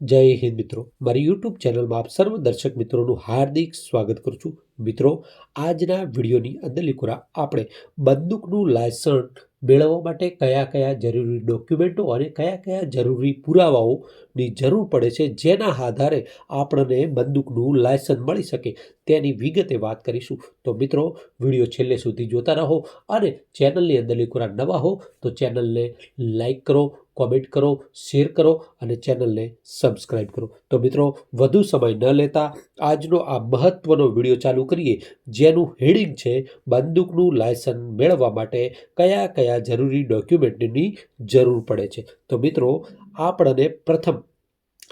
જય હિન્દ મિત્રો. મારી યુટ્યુબ ચેનલમાં આપ સર્વ દર્શક મિત્રોનું હાર્દિક સ્વાગત કરું છું. મિત્રો, આજના વિડીયોની અંદર લીકોરા આપણે બંદૂકનું લાયસન્સ મેળવવા માટે કયા કયા જરૂરી ડોક્યુમેન્ટો અને કયા કયા જરૂરી પુરાવાઓની જરૂર પડે છે, જેના આધારે આપણને બંદૂકનું લાયસન્સ મળી શકે, તેની વિગતે વાત કરીશું. તો મિત્રો, વીડિયો છેલ્લે સુધી જોતા રહો અને ચેનલની અંદર લીકોરા નવા હો તો ચેનલને લાઈક કરો કોમેન્ટ કરો, શેર કરો અને ચેનલને સબસ્ક્રાઈબ કરો. તો મિત્રો, વધુ સમય ન લેતા આજનો આ મહત્વનો વીડિયો ચાલુ કરીએ, જેનું હેડિંગ છે બંદૂકનું લાયસન્સ મેળવવા માટે કયા કયા જરૂરી ડોક્યુમેન્ટની જરૂર પડે છે. તો મિત્રો, આપણને પ્રથમ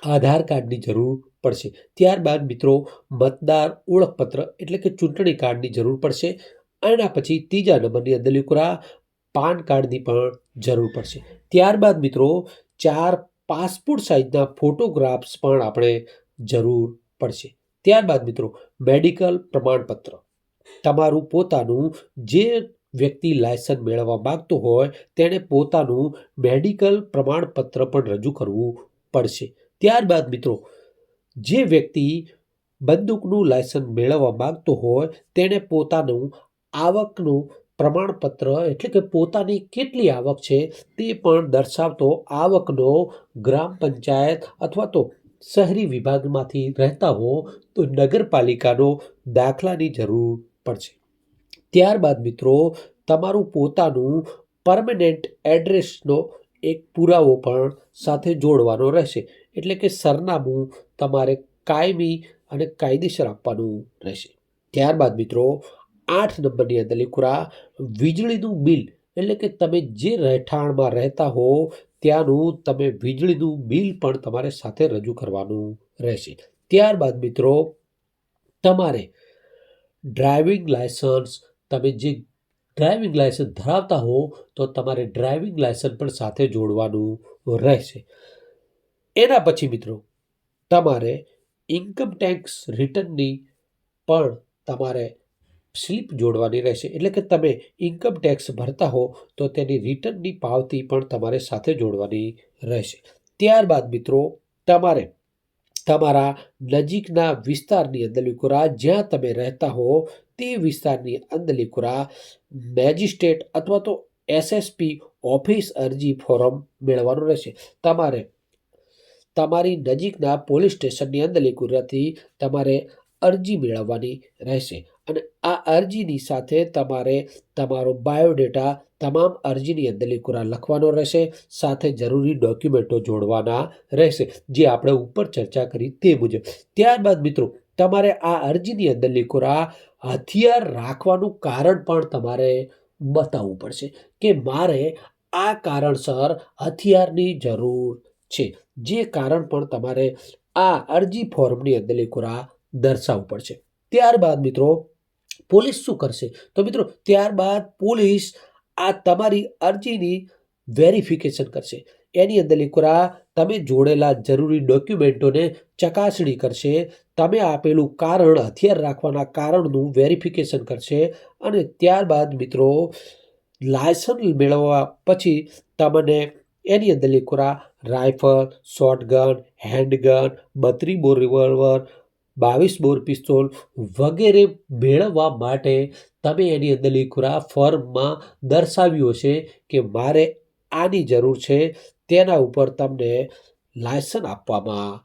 આધાર કાર્ડની જરૂર પડશે. ત્યારબાદ મિત્રો, મતદાર ઓળખપત્ર એટલે કે ચૂંટણી કાર્ડની જરૂર પડશે. એના પછી ત્રીજા નંબરની અંદર લીકરા પાન કાર્ડની પણ જરૂર પડશે. ત્યારબાદ મિત્રો, ચાર પાસપોર્ટ સાઇઝના ફોટોગ્રાફ્સ પણ આપણે જરૂર પડશે. ત્યારબાદ મિત્રો, મેડિકલ પ્રમાણપત્ર. તમારું પોતાનું જે વ્યક્તિ લાયસન્સ મેળવવા માગતો હોય, તેણે પોતાનું મેડિકલ પ્રમાણપત્ર પણ રજૂ કરવું પડશે. ત્યારબાદ મિત્રો, જે વ્યક્તિ બંદૂકનું લાયસન્સ મેળવવા માગતો હોય, તેણે પોતાનું આવકનું પ્રમાણપત્ર એટલે કે પોતાની કેટલી આવક છે તે પણ દર્શાવતો આવકનો ગ્રામ પંચાયત અથવા તો શહેરી વિભાગમાંથી રહેતા હો તો નગરપાલિકાનો દાખલાની જરૂર પડશે. ત્યારબાદ મિત્રો, તમારું પોતાનું પરમનેન્ટ એડ્રેસનો એક પુરાવો પણ સાથે જોડવાનો રહેશે. એટલે કે સરનામું તમારે કાયમી અને કાયદેસર આપવાનું રહેશે. ત્યારબાદ મિત્રો આઠ નંબરની અંદર લીકુરા વીજળીનું બિલ. એટલે કે તમે જે રહેઠાણમાં રહેતા હો, ત્યાંનું તમે વીજળીનું બિલ પણ તમારે સાથે રજૂ કરવાનું રહેશે. ત્યારબાદ મિત્રો, તમારે ડ્રાઇવિંગ લાયસન્સ તમે જે ડ્રાઇવિંગ લાયસન્સ ધરાવતા હો, તો તમારે ડ્રાઇવિંગ લાયસન્સ પણ સાથે જોડવાનું રહેશે. એના પછી મિત્રો, તમારે ઇન્કમ ટેક્સ રિટર્નની પણ તમારે સ્લીપ જોડવાની રહેશે. એટલે કે તમે ઇન્કમ ટેક્સ ભરતા હો, તો તેની રિટર્નની પાવતી પણ તમારે સાથે જોડવાની રહેશે. ત્યારબાદ મિત્રો, તમારે તમારા નજીકના વિસ્તારની અંદર લીકુરા, જ્યાં તમે રહેતા હો, તે વિસ્તારની અંદર લીકુરા મેજિસ્ટ્રેટ અથવા તો એસએસપી ઓફિસ અરજી ફોરમ મેળવવાનું રહેશે. તમારે તમારી નજીકના પોલીસ સ્ટેશનની અંદર લીકુરાથી તમારે અરજી મેળવવાની રહેશે. આ અરજીની સાથે તમારે તમારો બાયોડેટા તમામ અરજીની અંદર લીકુરા લખવાનો રહેશે, સાથે જરૂરી ડોક્યુમેન્ટો જોડવાના રહેશે, જે આપણે ઉપર ચર્ચા કરી તે મુજબ. ત્યારબાદ મિત્રો, તમારે આ અરજીની અંદર લીકુરા હથિયાર રાખવાનું કારણ પણ તમારે બતાવવું પડશે કે મારે આ કારણસર હથિયારની જરૂર છે. જે કારણ પણ તમારે આ અરજી ફોર્મની અંદર લીકુરા દર્શાવવું પડશે. ત્યારબાદ મિત્રો પોલીસ શું કરશે? તો મિત્રો, ત્યારબાદ પોલીસ આ તમારી અરજીની વેરિફિકેશન કરશે. એની અંદર લીકરા તમે જોડેલા જરૂરી ડોક્યુમેન્ટોને ચકાસણી કરશે, તમે આપેલું કારણ હથિયાર રાખવાના કારણનું વેરિફિકેશન કરશે અને ત્યારબાદ મિત્રો, લાયસન્સ મેળવવા પછી તમને એની અંદર લીકરા રાઇફલ શોટગન, હેન્ડગન બત્રી બોર રિવોલ્વર બાવીસ બોર પિસ્તોલ વગેરે મેળવવા માટે તમે એની અંદર લીખુરા ફોર્મમાં દર્શાવ્યું હશે કે મારે આની જરૂર છે, તેના ઉપર તમને લાયસન્સ આપવામાં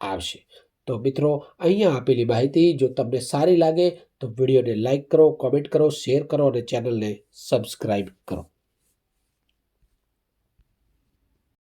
આવશે. તો મિત્રો, અહીંયા આપેલી માહિતી જો તમને સારી લાગે તો વિડીયોને લાઇક કરો, કોમેન્ટ કરો, શેર કરો અને ચેનલને સબસ્ક્રાઈબ કરો.